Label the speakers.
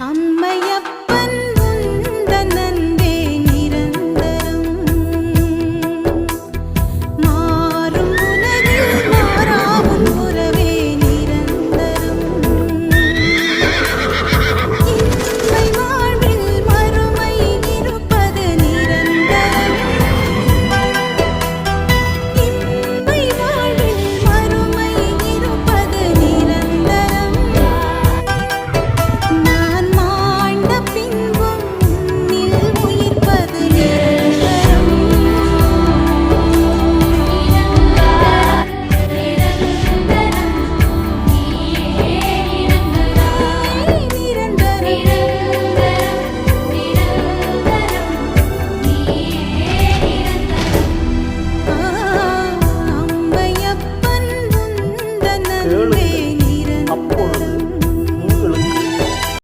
Speaker 1: அம்மையா You.